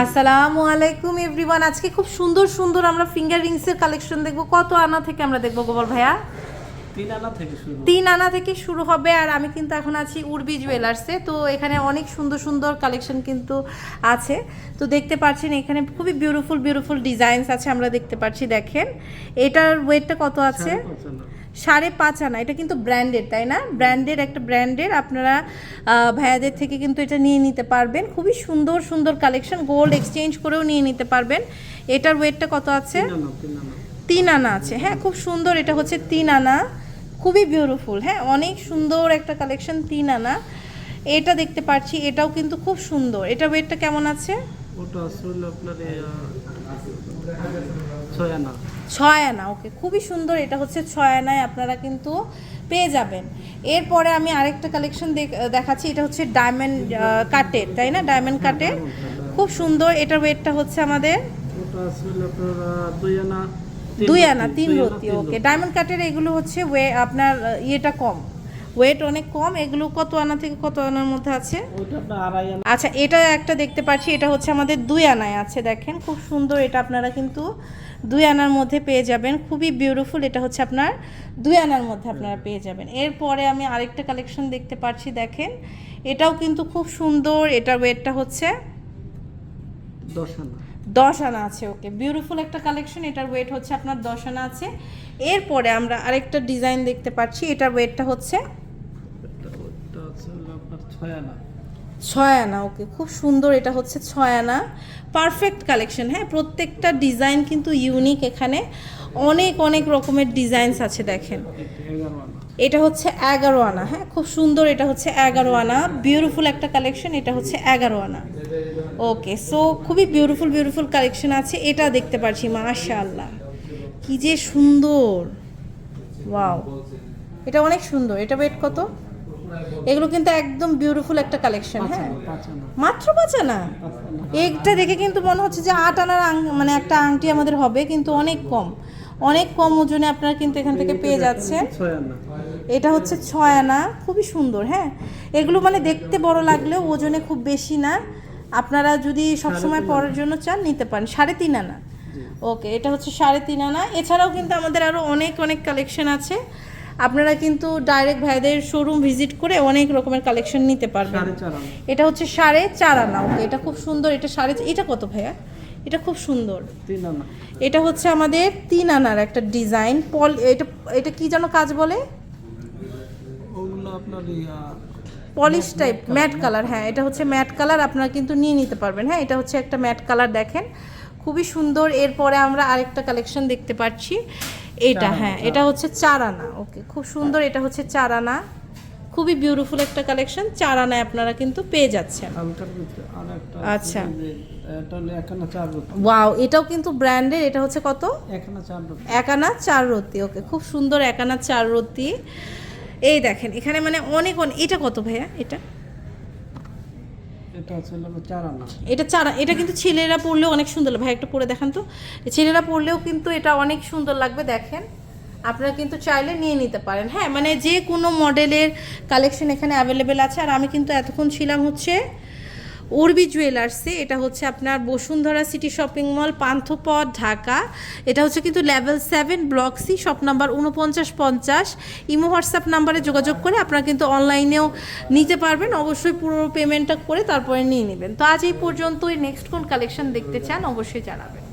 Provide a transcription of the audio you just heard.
আসসালামু আলাইকুম এভরিওয়ান। আজকে খুব সুন্দর সুন্দর আমরা ফিঙ্গার রিংসের কালেকশন দেখব। কত আনা থেকে আমরা দেখব গোপাল ভাইয়া? তিন আনা থেকে শুরু তিন আনা থেকে শুরু হবে আর আমি কিন্তু এখন আছি উর্বি জুয়েলার্সে তো এখানে অনেক সুন্দর সুন্দর কালেকশন কিন্তু আছে। তো দেখতে পাচ্ছেন এখানে খুবই বিউটিফুল বিউটিফুল ডিজাইনস আছে আমরা দেখতে পাচ্ছি দেখেন। এটার ওয়েটটা কত আছে? সাড়ে পাঁচ আনা। এটা কিন্তু ব্র্যান্ডেড তাই না? ব্র্যান্ডের একটা ব্র্যান্ডের আপনারা ভাইয়াদের থেকে কিন্তু এটা নিয়ে নিতে পারবেন। খুবই সুন্দর সুন্দর কালেকশন গোল্ড এক্সচেঞ্জ করেও নিয়ে নিতে পারবেন। এটার ওয়েটটা কত আছে? তিন আনা আছে। হ্যাঁ খুব সুন্দর এটা হচ্ছে তিন আনা। খুবই বিউটিফুল হ্যাঁ অনেক সুন্দর একটা কালেকশন তিন আনা। এটা দেখতে পাচ্ছি এটাও কিন্তু খুব সুন্দর। এটা ওয়েটটা কেমন আছে? ওটা আসলে আপনার ছয় আনা। ছয় আনা ওকে খুবই সুন্দর এটা হচ্ছে ছয় আনায় আপনারা কিন্তু পেয়ে যাবেন। এরপরে আমি আরেকটা কালেকশন দেখাচ্ছি এটা হচ্ছে ডায়মন্ড কাটের তাই না? ডায়মন্ড কাটের খুব সুন্দর এটার ওয়েটটা হচ্ছে আমাদের? ওটা আসলে আপনার দুই আনা দুই আনা তিন রতি ওকে। ডায়মন্ড কাটের এগুলো হচ্ছে ওয়ে আপনার ইয়েটা কম। ওয়েট অনেক কম এগুলো কত আনা থেকে কত আনার মধ্যে আছে? আচ্ছা এটা একটা দেখতে পাচ্ছি এটা হচ্ছে আমাদের দুই আনায় আছে দেখেন। খুব সুন্দর এটা আপনারা কিন্তু দুই আনার মধ্যে পেয়ে যাবেন। খুবই বিউটিফুল এটা হচ্ছে আপনার দুই আনার মধ্যে আপনারা পেয়ে যাবেন। এরপরে আমি আরেকটা কালেকশন দেখতে পাচ্ছি দেখেন। এটাও কিন্তু খুব সুন্দর এটার ওয়েটটা হচ্ছে দশ আনা দশ আনা আছে ওকে বিউটিফুল একটা কালেকশন এটার ওয়েট হচ্ছে আপনার দশ আনা আছে। এরপরে আমরা আরেকটা ডিজাইন দেখতে পাচ্ছি এটার ওয়েটটা হচ্ছে ছয় আনা ছয় আনা ওকে খুব সুন্দর এটা হচ্ছে ছয় আনা পারফেক্ট কালেকশন হ্যাঁ? প্রত্যেকটা ডিজাইন কিন্তু ইউনিক এখানে। অনেক অনেক রকমের ডিজাইনস আছে দেখেন। এটা হচ্ছে এগারো আনা হ্যাঁ? খুব সুন্দর এটা হচ্ছে এগারো আনা বিউটিফুল একটা কালেকশন এটা হচ্ছে এগারো আনা ওকে সো খুবই বিউটিফুল বিউটিফুল কালেকশন আছে। এটা দেখতে পাচ্ছি মাশাআল্লাহ। কি যে সুন্দর। ওয়াও এটা অনেক সুন্দর। এটা ওয়েট কত? এগুলো কিন্তু একদম বিউটিফুল একটা কালেকশন হ্যাঁ? মাত্র পাঁচ আনা এইটা দেখে কিন্তু মনে হচ্ছে যে আট আনার আং- মানে একটা আংটি আমাদের হবে কিন্তু অনেক কম। অনেক কম ওজনে আপনারা কিন্তু এখান থেকে পেয়ে যাচ্ছেন। এটা হচ্ছে ছয় আনা। খুবই সুন্দর হ্যাঁ? এগুলো মানে দেখতে বড় লাগলেও ওজনে খুব বেশি না। আপনারা যদি সবসময় পরার জন্য চান নিতে পারেন। সাড়ে তিন আনা। ওকে এটা হচ্ছে সাড়ে তিন আনা। এছাড়াও কিন্তু আমাদের আরও অনেক অনেক কালেকশন আছে। আপনারা কিন্তু ডাইরেক্ট ভাইদের শোরুম ভিজিট করে অনেক রকমের কালেকশন নিতে পারবেন। এটা হচ্ছে সাড়ে চার আনা। ওকে এটা খুব সুন্দর। এটা সাড়ে এটা কত ভাইয়া? এটা খুব সুন্দর। এটা হচ্ছে আমাদের তিন আনার একটা ডিজাইন পল এটা এটা কি যেন কাজ বলে? আপনার পলিশ টাইপ ম্যাট কালার হ্যাঁ এটা হচ্ছে ম্যাট কালার আপনারা কিন্তু নিয়ে নিতে পারবেন। হ্যাঁ এটা হচ্ছে একটা ম্যাট কালার দেখেন। খুবই সুন্দর এরপরে আমরা আরেকটা কালেকশন দেখতে পাচ্ছি। এটা হ্যাঁ এটা হচ্ছে চার আনা ওকে খুব সুন্দর এটা হচ্ছে চার আনা। খুবই বিউটিফুল একটা কালেকশন চার আনায় আপনারা কিন্তু পেয়ে যাচ্ছেন। আচ্ছা। ওয়াও এটাও কিন্তু ব্র্যান্ডের এটা হচ্ছে কত? এক আনা চার রতি ওকে খুব সুন্দর এক আনা চার রতি এই দেখেন এখানে মানে অনেক অনেক এটা কত ভাইয়া এটা? এটা চার এটা কিন্তু ছেলেরা পড়লেও অনেক সুন্দর লাগবে ভাই একটা পরে দেখান তো। ছেলেরা পড়লেও কিন্তু এটা অনেক সুন্দর লাগবে দেখেন। আপনারা কিন্তু চাইলে নিয়ে নিতে পারেন। হ্যাঁ মানে যে কোনো মডেলের কালেকশন এখানে অ্যাভেলেবেল আছে। আর আমি কিন্তু এতক্ষণ ছিলাম হচ্ছে উর্বি জুয়েলার্সে এটা হচ্ছে আপনার Bashundhara city shopping mall Panthapath, Dhaka. এটা হচ্ছে কিন্তু level seven block C shop number উনপঞ্চাশ পঞ্চাশ ইমো হোয়াটসঅ্যাপ নাম্বারে যোগাযোগ করে আপনারা কিন্তু অনলাইনেও নিতে পারবেন। অবশ্যই পুরো পেমেন্টটা করে তারপরে নিয়ে নেবেন। তো আজ এই পর্যন্তই। নেক্সট কোন কালেকশন দেখতে চান, অবশ্যই জানাবেন।